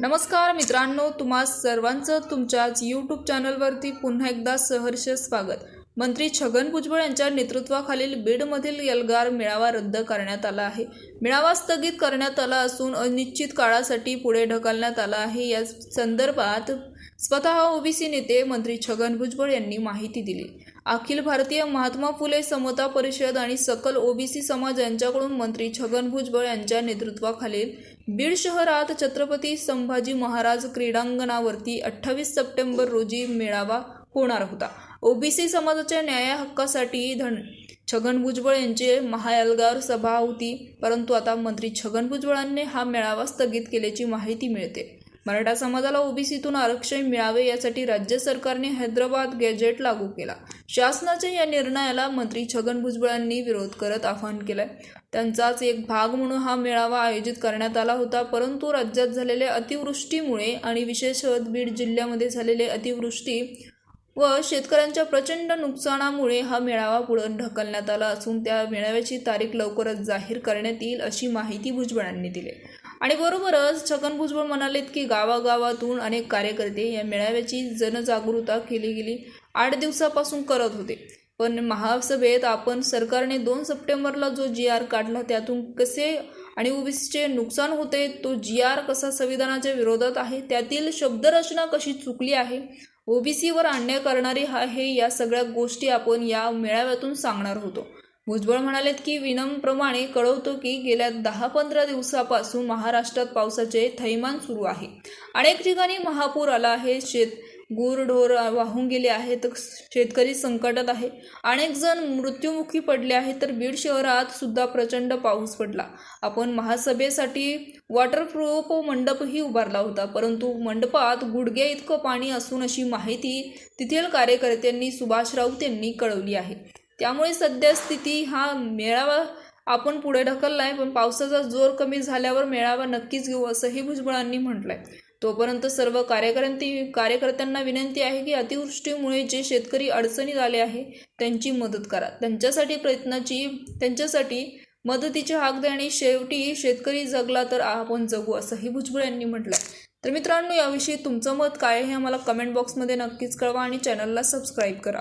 नमस्कार मित्रांनो तुम्हा सर्वांचं तुमच्याच यूट्यूब चॅनलवरती पुन्हा एकदा सहर्ष स्वागत. मंत्री छगन भुजबळ यांच्या नेतृत्वाखालील बीडमधील एल्गार मेळावा रद्द करण्यात आला आहे. मेळावा स्थगित करण्यात आला असून अनिश्चित काळासाठी पुढे ढकलण्यात आला आहे. या संदर्भात स्वतः ओबीसी नेते मंत्री छगन भुजबळ यांनी माहिती दिली. अखिल भारतीय महात्मा फुले समता परिषद आणि सकल ओबीसी समाज यांच्याकडून मंत्री छगन भुजबळ यांच्या नेतृत्वाखालील बीड शहरात छत्रपती संभाजी महाराज क्रीडांगणावरती अठ्ठावीस सप्टेंबर रोजी मेळावा होणार होता. ओबीसी समाजाच्या न्याय हक्कासाठी धन छगन भुजबळ यांची महायलगार सभा होती परंतु आता मंत्री छगन भुजबळांनी हा मेळावा स्थगित केल्याची माहिती मिळते. मराठा समाजाला ओबीसीतून आरक्षण मिळावे यासाठी राज्य सरकारने हैदराबाद गॅजेट लागू केला. शासनाच्या या निर्णयाला मंत्री छगन भुजबळांनी विरोध करत आवाहन केलंय. त्यांचाच एक भाग म्हणून हा मेळावा आयोजित करण्यात आला होता परंतु राज्यात झालेल्या अतिवृष्टीमुळे आणि विशेषतः बीड जिल्ह्यामध्ये झालेले अतिवृष्टी व शेतकऱ्यांच्या प्रचंड नुकसानामुळे हा मेळावा पुढे ढकलण्यात आला असून त्या मेळाव्याची तारीख लवकरच जाहीर करण्यात येईल अशी माहिती भुजबळांनी दिली. आणि बरोबरच छगन भुजबळ म्हणालेत की गावागावातून अनेक कार्यकर्ते या मेळाव्याची जनजागृता केली गेली. आठ दिवसापासून करत होते. पण महासभेत आपण सरकारने दोन सप्टेंबरला जो जी आर काढला त्यातून कसे आणि ओबीसीचे नुकसान होते तो जी आर कसा संविधानाच्या विरोधात आहे त्यातील शब्दरचना कशी चुकली आहे ओबीसीवर अन्याय करणारी हा हे या सगळ्या गोष्टी आपण या मेळाव्यातून सांगणार होतो. भुजबळ म्हणालेत की विनमप्रमाणे कळवतो की गेल्या दहा पंधरा दिवसापासून महाराष्ट्रात पावसाचे थैमान सुरू आहे. अनेक ठिकाणी महापूर आला आहे. शेत गुरढोर वाहून गेले आहेत. शेतकरी संकटात आहे. अनेक जण मृत्युमुखी पडले आहेत. तर बीड शहरात सुद्धा प्रचंड पाऊस पडला. आपण महासभेसाठी वॉटरप्रूफ मंडपही उभारला होता. परंतु मंडपात गुडघ्या इतकं पाणी असून अशी माहिती तेथील कार्यकर्त्यांनी सुभाष राऊत यांनी कळवली आहे. त्यामुळे सध्या स्थिती हा मेळावा आपण पुढे ढकलला आहे पण पावसाचा जोर कमी झाल्यावर मेळावा नक्कीच घेऊ असंही भुजबळांनी म्हटलं आहे तोपर्यंत सर्व कार्यकर्ते कार्यकर्त्यांना विनंती आहे की अतिवृष्टीमुळे जे शेतकरी अडचणीत आले आहे त्यांची मदत करा. त्यांच्यासाठी प्रयत्नाची त्यांच्यासाठी मदतीचे हाक द्या आणि शेवटी शेतकरी जगला तर आपण जगू असंही भुजबळ यांनी म्हटलं तर मित्रांनो याविषयी तुमचं मत काय हे आम्हाला कमेंट बॉक्समध्ये नक्कीच कळवा आणि चॅनलला सबस्क्राईब करा.